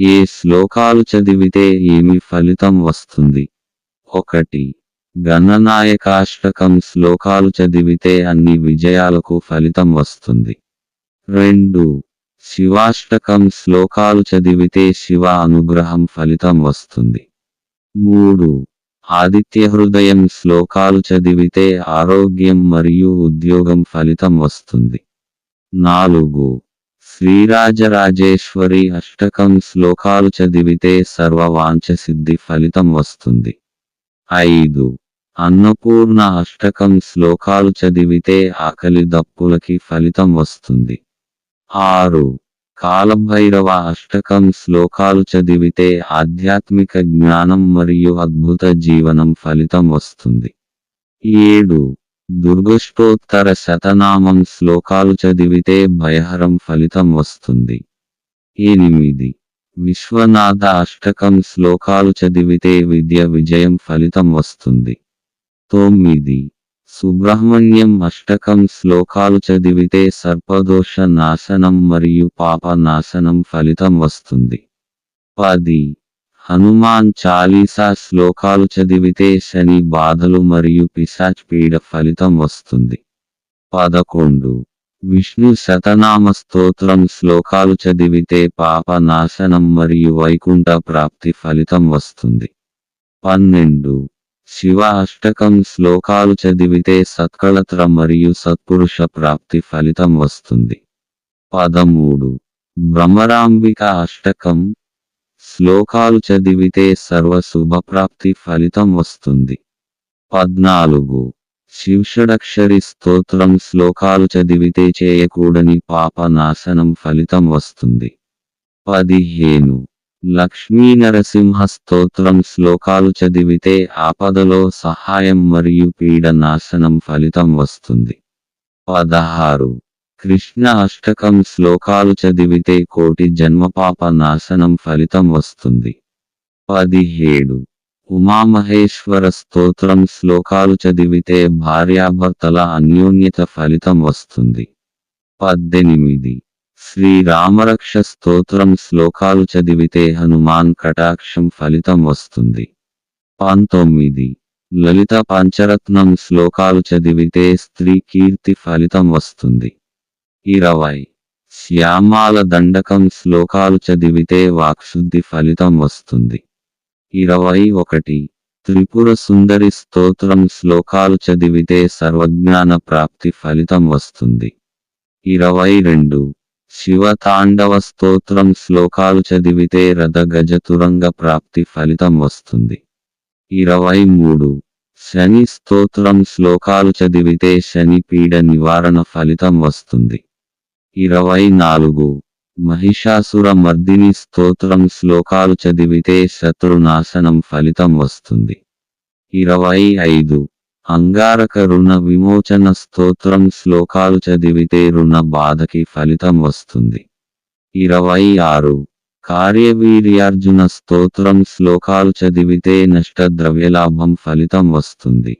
ఏ శ్లోకాలు చదివితే ఏమి ఫలితం వస్తుంది? ఒకటి. గణనాయకాష్టకం శ్లోకాలు చదివితే అన్ని విజయాలకు ఫలితం వస్తుంది. రెండు. శివాష్టకం శ్లోకాలు చదివితే శివ అనుగ్రహం ఫలితం వస్తుంది. మూడు. ఆదిత్య హృదయం శ్లోకాలు చదివితే ఆరోగ్యం మరియు ఉద్యోగం ఫలితం వస్తుంది. నాలుగు. శ్రీరాజరాజేశ్వరి అష్టకం శ్లోకాలు చదివితే సర్వవాంఛ సిద్ధి ఫలితం వస్తుంది. ఐదు. అన్నపూర్ణ అష్టకం శ్లోకాలు చదివితే ఆకలి దప్పులకి ఫలితం వస్తుంది. ఆరు. కాలభైరవ అష్టకం శ్లోకాలు చదివితే ఆధ్యాత్మిక జ్ఞానం మరియు అద్భుత జీవనం ఫలితం వస్తుంది. ఏడు. దుర్గష్టోత్తర శతనామం శ్లోకాలు చదివితే భయహరం ఫలితం వస్తుంది. ఎనిమిది. విశ్వనాథ అష్టకం శ్లోకాలు చదివితే విద్య విజయం ఫలితం వస్తుంది. తొమ్మిది. సుబ్రహ్మణ్యం అష్టకం శ్లోకాలు చదివితే సర్పదోష నాశనం మరియు పాప నాశనం ఫలితం వస్తుంది. పది. హనుమాన్ చాలీసా శ్లోకాలు చదివితే శని బాధలు మరియు పిశాచ్ పీడ ఫలితం వస్తుంది. పదకొండు. విష్ణు శతనామ స్తోత్రం శ్లోకాలు చదివితే పాప నాశనం మరియు వైకుంఠ ప్రాప్తి ఫలితం వస్తుంది. పన్నెండు. శివ అష్టకం శ్లోకాలు చదివితే సత్కళత్ర మరియు సత్పురుష ప్రాప్తి ఫలితం వస్తుంది. పదమూడు. భ్రమరాంబిక అష్టకం శ్లోకాలు చదివితే సర్వ శుభప్రాప్తి ఫలితం వస్తుంది. పద్నాలుగు. శివషడక్షరి స్తోత్రం శ్లోకాలు చదివితే చేయకూడని పాప నాశనం ఫలితం వస్తుంది. పదిహేను. లక్ష్మీ నరసింహ స్తోత్రం శ్లోకాలు చదివితే ఆపదలో సహాయం మరియు పీడ నాశనం ఫలితం వస్తుంది. పదహారు. కృష్ణ అష్టకం శ్లోకాలు చదివితే కోటి జన్మపాప నాశనం ఫలితం వస్తుంది. పదిహేడు. ఉమామహేశ్వర స్తోత్రం శ్లోకాలు చదివితే భార్యాభర్తల అన్యోన్యత ఫలితం వస్తుంది. పద్దెనిమిది. శ్రీరామరక్ష స్తోత్రం శ్లోకాలు చదివితే హనుమాన్ కటాక్షం ఫలితం వస్తుంది. పంతొమ్మిది. లలిత పంచరత్నం శ్లోకాలు చదివితే స్త్రీ కీర్తి ఫలితం వస్తుంది. ఇరవై. శ్యామాల దండకం శ్లోకాలు చదివితే వాక్శుద్ధి ఫలితం వస్తుంది. ఇరవై ఒకటి. త్రిపుర సుందరి స్తోత్రం శ్లోకాలు చదివితే సర్వజ్ఞాన ప్రాప్తి ఫలితం వస్తుంది. ఇరవై రెండు. శివ తాండవ స్తోత్రం శ్లోకాలు చదివితే రథ గజతురంగ ప్రాప్తి ఫలితం వస్తుంది. ఇరవై మూడు. శని స్తోత్రం శ్లోకాలు చదివితే శని పీడ నివారణ ఫలితం వస్తుంది. ఇరవై నాలుగు మహిషాసుర మర్దిని స్తోత్రం శ్లోకాలు చదివితే శత్రునాశనం ఫలితం వస్తుంది. ఇరవై ఐదు అంగారక రుణ విమోచన స్తోత్రం శ్లోకాలు చదివితే రుణ బాధకి ఫలితం వస్తుంది. ఇరవై ఆరు కార్యవీర్యార్జున స్తోత్రం శ్లోకాలు చదివితే నష్ట ద్రవ్యలాభం ఫలితం వస్తుంది.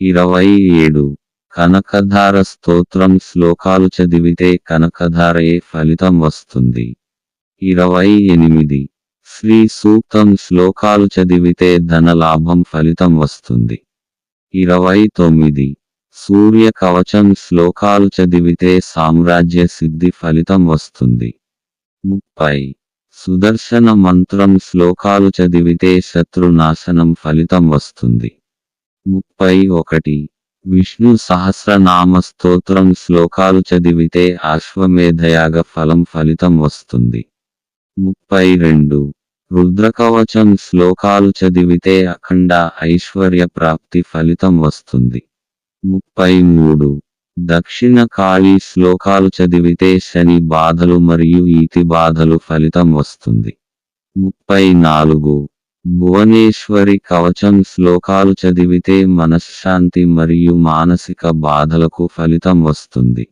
ఇరవై ఏడు కనకధార స్తోత్రం శ్లోకాలు చదివితే కనకధారయే ఫలితం వస్తుంది. ఇరవై ఎనిమిది. శ్రీ సూక్తం శ్లోకాలు చదివితే ధన లాభం ఫలితం వస్తుంది. ఇరవై తొమ్మిది. సూర్య కవచం శ్లోకాలు చదివితే సామ్రాజ్య సిద్ధి ఫలితం వస్తుంది. ముప్పై. సుదర్శన మంత్రం శ్లోకాలు చదివితే శత్రునాశనం ఫలితం వస్తుంది. ముప్పై ఒకటి. విష్ణు సహస్రనామ స్తోత్రం శ్లోకాలు చదివితే అశ్వమేధయాగ ఫలం ఫలితం వస్తుంది. ముప్పై రెండు. రుద్రకవచం శ్లోకాలు చదివితే అఖండ ఐశ్వర్య ప్రాప్తి ఫలితం వస్తుంది. ముప్పై మూడు. దక్షిణ కాళీ శ్లోకాలు చదివితే శని బాధలు మరియు ఈతి బాధలు ఫలితం వస్తుంది. ముప్పై నాలుగు. భువనేశ్వరి కవచం శ్లోకాలు చదివితే మనశ్శాంతి మరియు మానసిక బాధలకు ఫలితం వస్తుంది.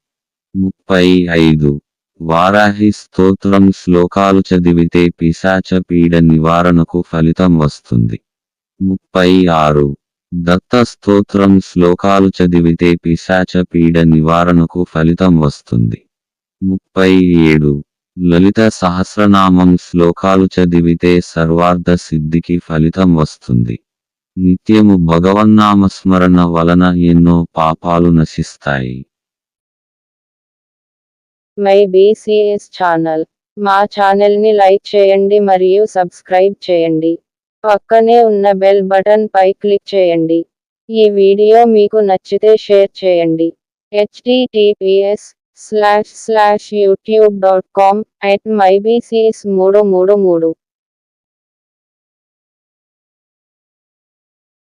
ముప్పై ఐదు. వారాహి స్తోత్రం శ్లోకాలు చదివితే పిశాచ పీడ నివారణకు ఫలితం వస్తుంది. ముప్పై ఆరు. దత్త స్తోత్రం శ్లోకాలు చదివితే పిశాచ పీడ నివారణకు ఫలితం వస్తుంది. ముప్పై ఏడు. లలిత సహస్రనామం శ్లోకాలు చదివితే సర్వార్థ సిద్ధికి ఫలితం వస్తుంది. నిత్యము భగవన్నామస్మరణ వలన ఎన్నో పాపాలు నశిస్తాయి. My BCS channel. మా ఛానల్ని లైక్ చేయండి మరియు సబ్స్క్రైబ్ చేయండి. పక్కనే ఉన్న బెల్ బటన్ పై క్లిక్ చేయండి. ఈ వీడియో మీకు నచ్చితే షేర్ చేయండి. HTTPS slash slash youtube.com at mybcs333